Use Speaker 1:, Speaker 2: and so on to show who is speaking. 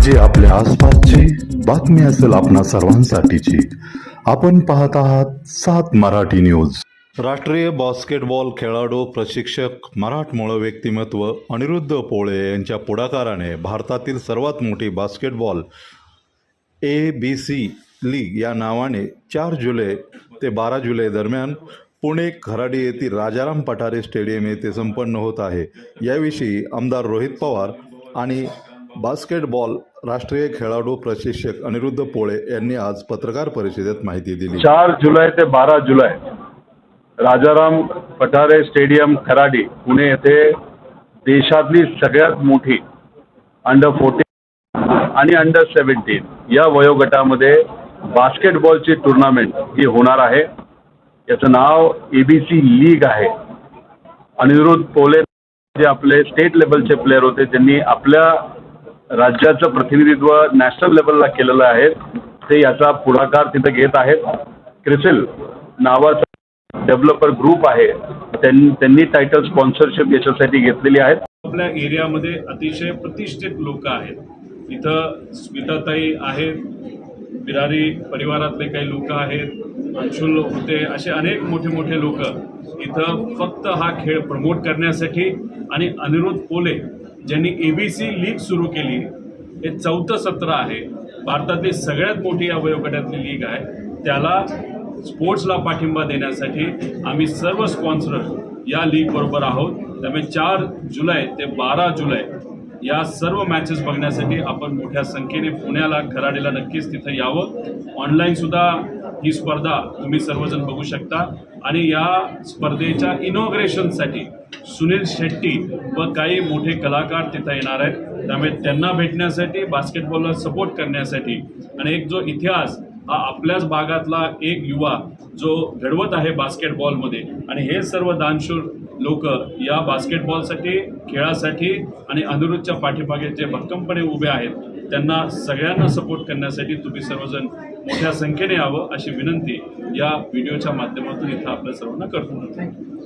Speaker 1: म्हणजे आपल्या आसपासची बातमी असेल आपणा सर्वांसाठीची. आपण पाहत आहात सात मराठी न्यूज. राष्ट्रीय बास्केटबॉल खेळाडू प्रशिक्षक मराठमोळं व्यक्तिमत्व अनिरुद्ध पोळे यांच्या पुढाकाराने भारतातील सर्वात मोठी basketball A B C league या नावाने चार जुलै ते बारा जुलै दरम्यान पुणे खराडी येथील राजाराम पठारे स्टेडियम येथे संपन्न होत आहे. याविषयी आमदार रोहित पवार आणि बास्केटबॉल राष्ट्रीय खेळाडू प्रशिक्षक अनिरुद्ध पोळे यांनी आज पत्रकार परिषदेत माहिती दिली.
Speaker 2: चार जुलै ते बारा जुलै राजाराम पठारे स्टेडियम खराडी पुणे येथे देशातली सगळ्यात मोठी अंडर फोर्टीन आणि अंडर सेवन्टीन या वयोगटामध्ये बास्केटबॉलची टुर्नामेंट ही होणार आहे. याचं नाव ए बी सी लीग आहे. अनिरुद्ध पोले जे आपले स्टेट लेवलचे प्लेयर होते त्यांनी आपल्या राज्याचं प्रतिनिधित्व नॅशनल लेवलला केलेलं आहे. ते याचा पुढाकार तिथं घेत आहेत. क्रिसिल नावाचा डेव्हलपर ग्रुप आहे. त्यां- त्यांनी टायटल स्पॉन्सरशिप याच्यासाठी घेतलेली आहेत
Speaker 3: आपल्या एरियामध्ये अतिशय प्रतिष्ठित लोक आहेत. इथं स्मिताताई आहेत. बिरारी परिवारातले काही लोक आहेत. अंशुल होते. असे अनेक मोठे मोठे लोक इथं फक्त हा खेळ प्रमोट करण्यासाठी आणि अनिरुद्ध पोले ज्यांनी ए बी सी लीग सुरू केली हे चौथं सत्र आहे. भारतातली सगळ्यात मोठी या वयोगटातली लीग आहे. त्याला स्पोर्ट्सला पाठिंबा देण्यासाठी आम्ही सर्व स्पॉन्सर या लीगबरोबर आहोत. त्यामुळे चार जुलै ते बारा जुलै या सर्व मॅचेस बघण्यासाठी आपण मोठ्या संख्येने पुण्याला खराडीला नक्कीच तिथं यावं. ऑनलाईनसुद्धा ही स्पर्धा तुम्ही सर्वजण बघू शकता. आणि या स्पर्धेच्या इनॉग्रेशनसाठी सुनील शेट्टी व काही मोठे कलाकार तिथं येणार आहेत. त्यामुळे त्यांना भेटण्यासाठी बास्केटबॉलला सपोर्ट करण्यासाठी आणि एक जो इतिहास हा आपल्याच भागातला एक युवा जो घडवत आहे बास्केटबॉलमध्ये आणि हे सर्व दानशूर लोक या बास्केटबॉलसाठी खेळासाठी आणि अनिरुद्धच्या पाठीमागे जे भक्कमपणे उभे आहेत त्यांना सगळ्यांना सपोर्ट करण्यासाठी तुम्ही सर्वजण मोठ्या संख्येने यावं अशी विनंती या व्हिडिओच्या माध्यमातून इथं आपल्या सर्वांना करतो
Speaker 4: Thank.